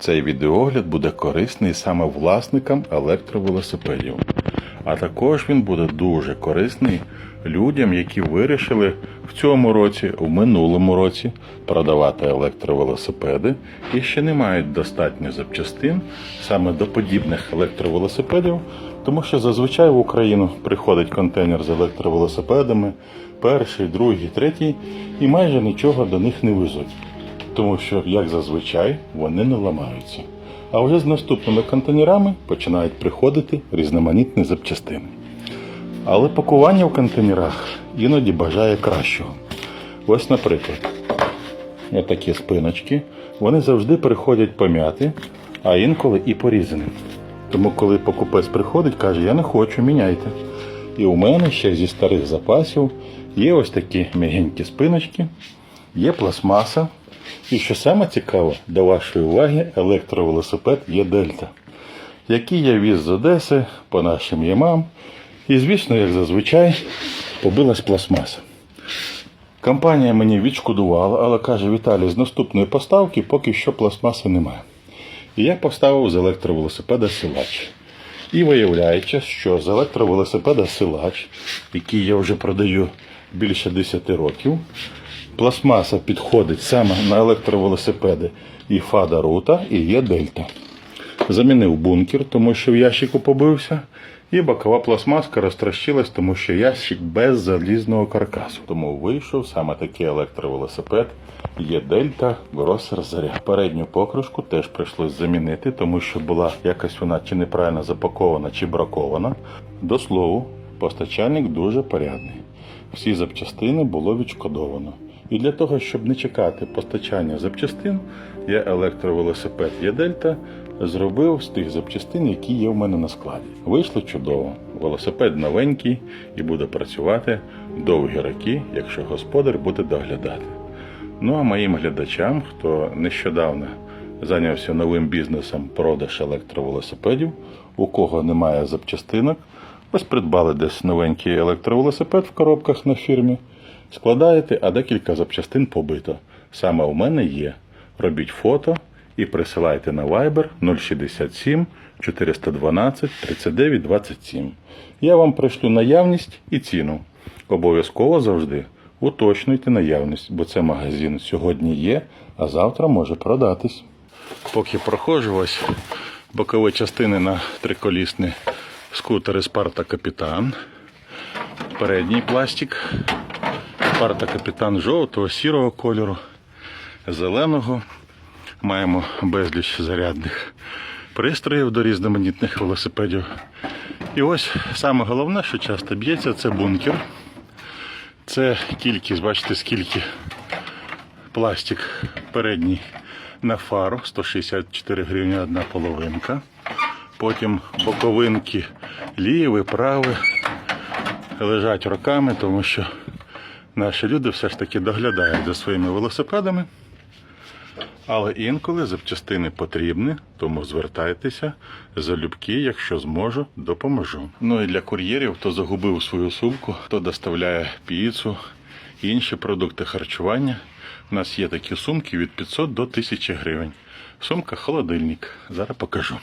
Цей відеогляд буде корисний саме власникам електровелосипедів. А також він буде дуже корисний людям, які вирішили в цьому році, в минулому році продавати електровелосипеди і ще не мають достатньо запчастин саме до подібних електровелосипедів, тому що зазвичай в Україну приходить контейнер з електровелосипедами, перший, другий, третій, і майже нічого до них не везуть тому що, як зазвичай, вони не ламаються. А вже з наступними контейнерами починають приходити різноманітні запчастини. Але пакування в контейнерах іноді бажає кращого. Ось, наприклад, отакі спиночки, вони завжди приходять пом'яті, а інколи і порізані. Тому, коли покупець приходить, каже, я не хочу, міняйте. І у мене ще зі старих запасів є ось такі м'ягенькі спиночки, є пластмаса. І що саме цікаво, до вашої уваги, електровелосипед є Дельта, який я віз з Одеси по нашим ямам. І, звісно, як зазвичай, побилась пластмаса. Компанія мені відшкодувала, але каже, Віталій, з наступної поставки поки що пластмаси немає. І я поставив з електровелосипеда силач. І виявляється, що з електровелосипеда силач, який я вже продаю більше 10 років, пластмаса підходить саме на електровелосипеди і Фада Рута, і є Дельта. Замінив бункер, тому що в ящику побився. І бокова пластмаска розтрощилась, тому що ящик без залізного каркасу. Тому вийшов саме такий електровелосипед. Є Дельта Гросер Заря. Передню покришку теж прийшлось замінити, тому що була якось вона чи неправильно запакована, чи бракована. До слову, постачальник дуже порядний. Всі запчастини було відшкодовано. І для того, щоб не чекати постачання запчастин, я електровелосипед є Дельта зробив з тих запчастин, які є в мене на складі. Вийшло чудово. Велосипед новенький і буде працювати довгі роки, якщо господар буде доглядати. Ну а моїм глядачам, хто нещодавно зайнявся новим бізнесом продаж електровелосипедів, у кого немає запчастинок, ось придбали десь новенький електровелосипед в коробках на фірмі. Складаєте, а декілька запчастин побито. Саме у мене є. Робіть фото і присилайте на Viber 067 412 39 27. Я вам пришлю наявність і ціну. Обов'язково завжди уточнюйте наявність, бо це магазин сьогодні є, а завтра може продатись. Поки проходжу ось бокові частини на триколісні скутери Спарта Капітан. Передній пластик. Спарта Капітан жовтого, сірого кольору, зеленого. Маємо безліч зарядних пристроїв до різноманітних велосипедів. І ось саме головне, що часто б'ється, це бункер. Це кількість, бачите, скільки пластик передній на фару, 164 гривні одна половинка. Потім боковинки ліві, праві лежать роками, тому що наші люди все ж таки доглядають за своїми велосипедами. Але інколи запчастини потрібні, тому звертайтеся залюбки, якщо зможу, допоможу. Ну і для кур'єрів, хто загубив свою сумку, хто доставляє піцу, інші продукти харчування. У нас є такі сумки від 500 до 1000 гривень. Сумка холодильник. Зараз покажу.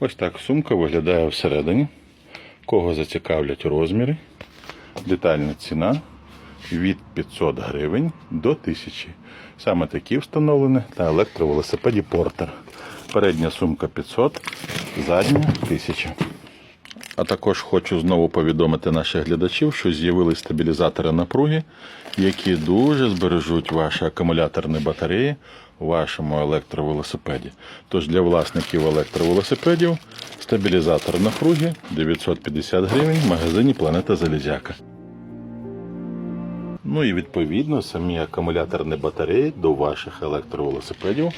Ось так сумка виглядає всередині. Кого зацікавлять розміри, детальна ціна від 500 гривень до 1000. Саме такі встановлені на електровелосипеді Портер. Передня сумка 500, задня 1000. А також хочу знову повідомити наших глядачів, що з'явились стабілізатори напруги, які дуже збережуть ваші акумуляторні батареї у вашому електровелосипеді. Тож для власників електровелосипедів стабілізатор напруги 950 гривень в магазині Планета Залізяка. Ну і відповідно самі акумуляторні батареї до ваших електровелосипедів